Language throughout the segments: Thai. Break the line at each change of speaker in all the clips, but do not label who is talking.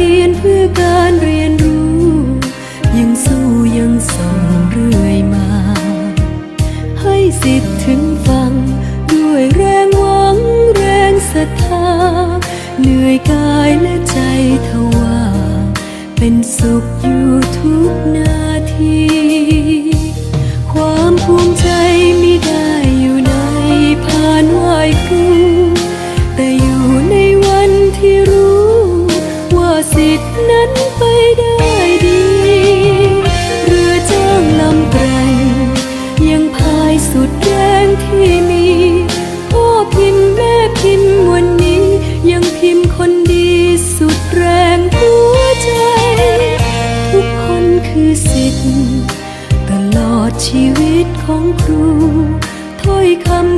พียรเพื่อการเรียนรู้ ยังสู้ยังส่งเรื่อยมา ให้สิทธิ์ถึงฟัง ด้วยแรงหวังแรงศรัทธา เหนื่อยกายและใจทว่า เป็นสุข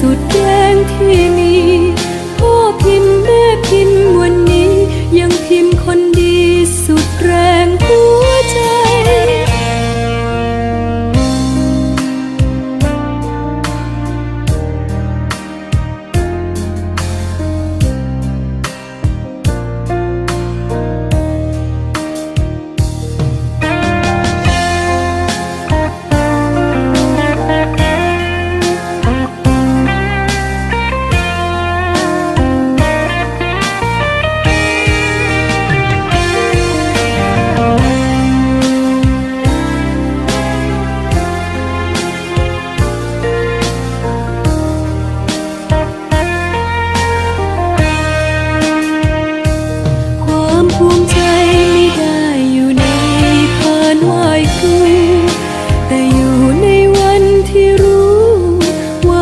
สุดแรงที่มี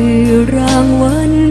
คือรางวัล